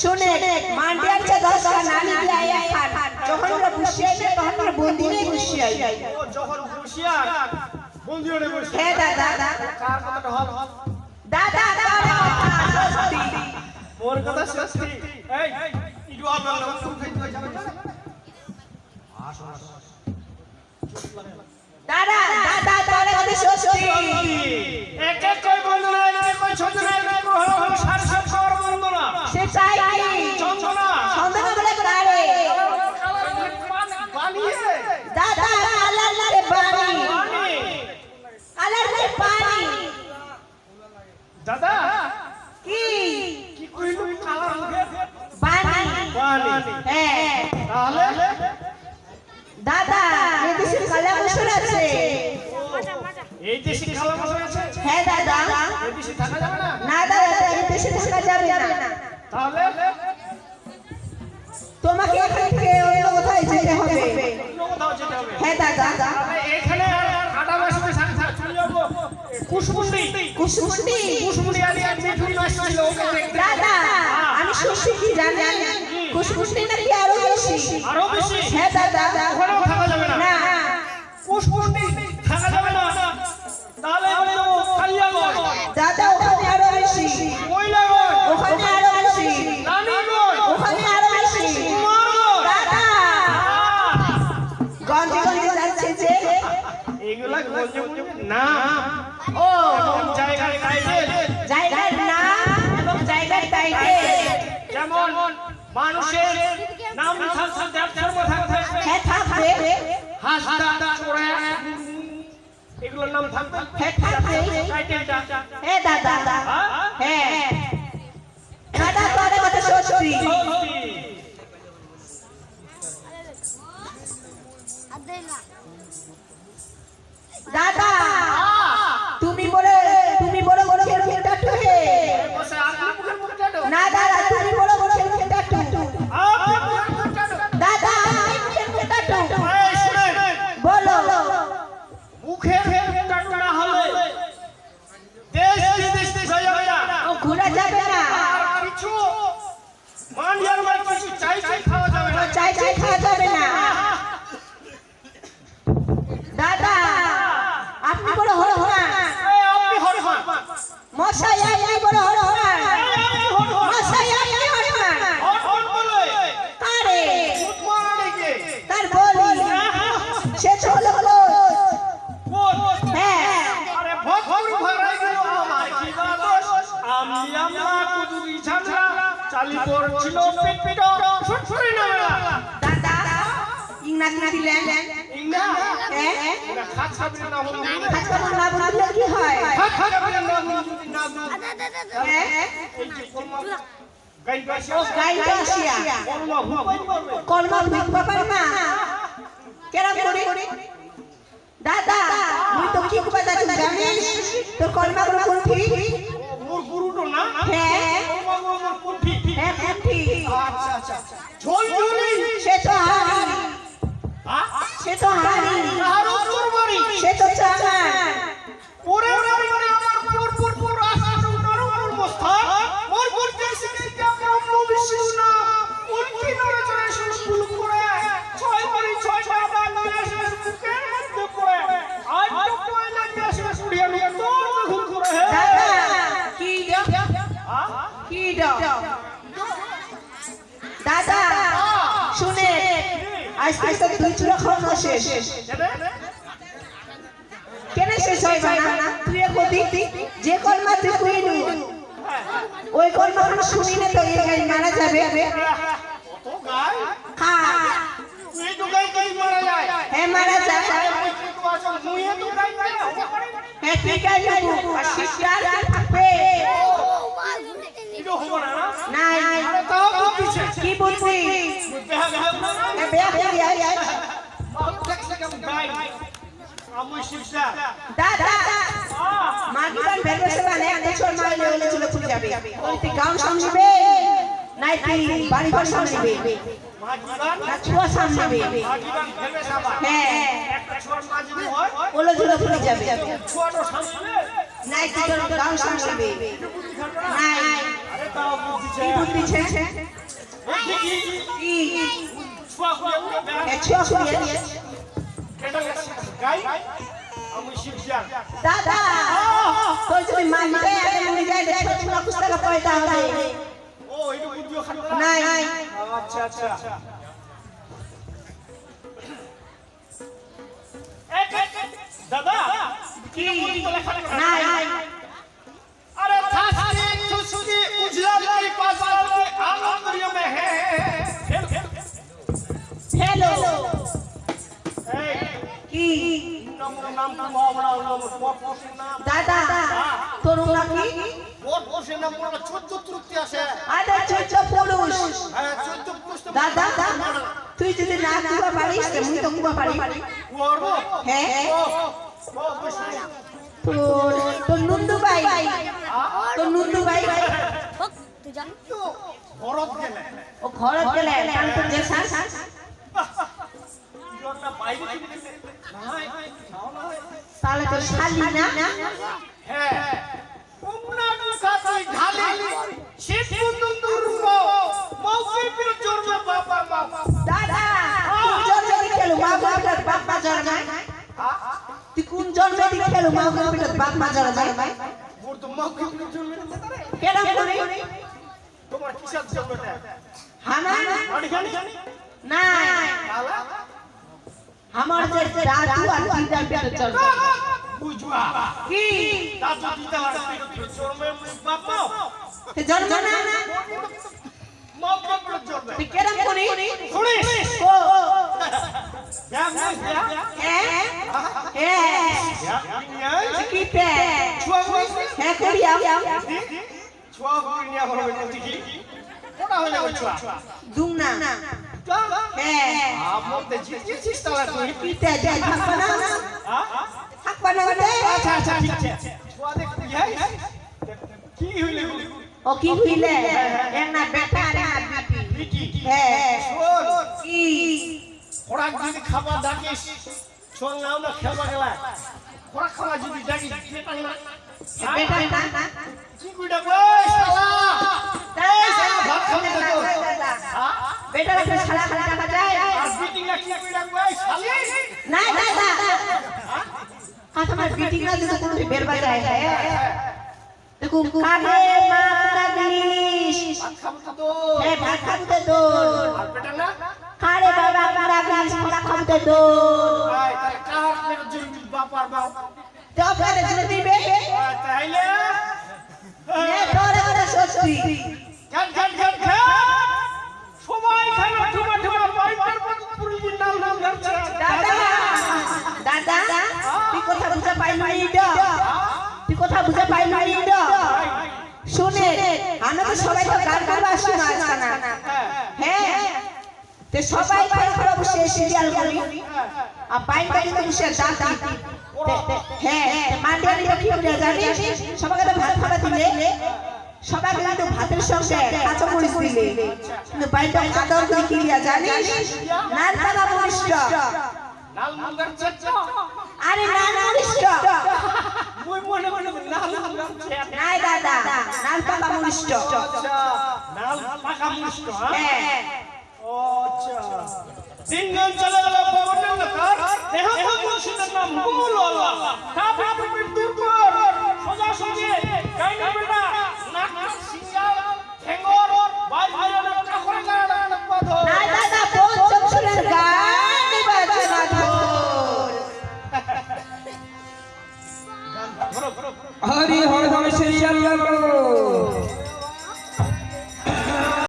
শুনে মান্ডিয়ার যে দশটা নানি আয়া খান। যখন বসে তখন বন্দিরে বসে ও যখন হুঁশিয়ার বন্দি হ্যাঁ দাদা। কার কথাটা হল? দাদা দাদা মোর কথা সত্যি। এই এই দেশে খাওয়া মশলা আছে? হ্যাঁ দাদা। এই দেশে থাকা যাবে না? না দাদা এদেশে থাকা যাবে না। তাহলে? তোমাকে এখান থেকে অন্য কোথায় যেতে হবে? অন্য কোথাও যেতে হবে। হ্যাঁ দাদা। এখানে কাটা বাসতে সাথে চলে যাব। কুশমুন্ডি কুসুমুন্ডি? কুশমুন্ডি আলী আর মিঠুন আসছিল ওকে দেখতে দাদা আমি শুনছি কি জানেন? কুসুমুন্ডি নাকি আরও বেশি? আরও বেশি? হ্যাঁ দাদা। ওখানেও থাকা যাবে না। না। কুশমুন্ডি গঞ্জে গঞ্জে না ও। এবং জায়গায় টাইটেল। জায়গার নাম এবং জায়গার টাইটেল। যেমন মানুষের নাম থাকছে ধর্ম থাকছে হ্যাঁ থাকবে। হাসদা চোরা এগুলোর নাম থাকবে। হ্যাঁ থাকবে। টাইটেলটা। হ্যাঁ দাদা। হ্যাঁ। দাদা কথা সত্যি। চালি পড়ছিল পিট পিট না? দাদা ইংনা কি দিলেন ইংনা? হ্যাঁ খাত খাবির না? হলো আজকে না বললে কি হয়? খাত খাবির না হলো না? হ্যাঁ এই যে কলমা গাই গাছি গাইতে আসিয়া কলমা হুপাই করবে। কলমা ভিক পাপার মা কেরাম করে? দাদা মুই তো কি কথা তুই তোর কলমা গুলো কোন ঠিক? মোর গুরুটো না? আচ্ছা। আচ্ছা সে তো হারি সে তো হারি তো আজকে তো দুই চুলা খাওয়ানো শেষ। কেন শেষ হয় না তুই কবি যে কলমা তুই কইলু ওই কলমা আমরা শুনি না তো এই গাই মারা যাবে। গাই গাই মারা যায় হ্যাঁ মারা যায়। হ্যাঁ ঠিক আছে। শিকার থাকবে। না কি বলছি বেহা বেহা না হ্যাঁ বেয়া হয়ে যায় দাদা মাগিবান ভেবেছে মানে বছর মাইলে হলে চলে চলে যাবে ওই তুই গাঁও সামলিবে নাই তুই বাড়ি ঘর সামলিবে না ছুয়া সামলিবে হ্যাঁ ওলো ঝুলো ফুলে যাবে নাই তোর গাঁও সামলিবে নাই বুদ্ধি ছে কি? ଛୁଆ ହୁଏ ଛୁଆ ହୁଏ ଗାଈ দাদা তোর যদি মানবে আগে মনে যায় যে ছোট ছোট পুস্তক পয়সা হবে ও এটা বুদ্ধি ওখানে নাই। নাই আচ্ছা আচ্ছা দাদা কি? মন তো লেখা নাই। আরে থাকতে একটু শুধু উজলা হ্যাঁ চোদ্দ পুরুষ। তো দাদা তুই যদি না কুবা পারিস তো তো কুবা পারি। হ্যাঁ? ও ও তোর তোর নুন্দু ভাই তোর নুন্দু ভাই তো ভরত গেলে ও ঘরে গেলে কানপুর যে শ্বাস তাহলে তো শালি না? হ্যাঁ। উমনার কাছে ঢালি। দুন্দুর মৌকে পির জোরমে বাবা বাবা। দাদা কোন জন্মে দি খেলো? মা বাবার বাপ মা জন্মে তুই কোন জন্মে দি খেলো? মা বাবার বাপ মা জন্মে মোর তো মৌকে পির জোরমে কেন করে? তোমার কিসের জন্মটা হানা? না কালা আমার যে দাদু আর দিদা পেটে চলবে। বুঝবা? কি? দাদু দিদা আর পির জোরমে বাবা তে জন্ম না মৌকে পির জোরমে তুই কেরম করি শুনিস ও হ্যাঁ হ্যাঁ হ্যাঁ দুম না। হ্যাঁ। না হ্যাঁ? না কি হইলে ও কি হইলে? একটা বেটা আর বিটি। বিটি হ্যাঁ। কি? যদি খাবার ডাকিস নাও না খেলবা খোরাক খাবার যদি ডাকিস বেটা না বেটা না। কি কই শালা! এই শালা ভাত খাবে তো বেটা বেটা ছাড়া ছাড়া দেখা যায় আর বিটি না কি কইটা কই শালি। না না না। হ্যাঁ তোমার না যদি কোনো বের বাজায়। দেখুন কানে মা কুড়াগলিস ভাত খাব তো তো এ ভাত খাবতে দোল আর বেটা না? কারে বাবা কুড়াগলিস খোলা খাবতে দোল আয় তাহলে কার মেরে জমি বাপার বাপ? তো আপনাদের জন্য দিবে। তাইলে এ তোরে করে সত্যি। খান খান খান খান তো তুই কথা বুঝতে পাইলি তো শুনে আমরা তো সবাই তো গান করব আসছি না। হ্যাঁ। তে সবাই করে করে বসে সিরিয়াল করি। আর বাইন বাইন তো বসে দাঁত দিতি হ্যাঁ মান্ডিয়ারি তো কি করে জানিস? সবাইকে তো ভাত খাওয়া দিলে সবাইকে কিন্তু ভাতের আরে না মরিচটা মই মনে মনে নাম চাচা নাই দাদা নাল পাকা আচ্ছা লাল পাকা হ্যাঁ ও আচ্ছা তিনজন চলে গেল পবনের লকার দেহ তো মুর্শিদের নাম মুকুল আল্লাহ কাপে পিপির কর সোজা সোজা গাইনা বেটা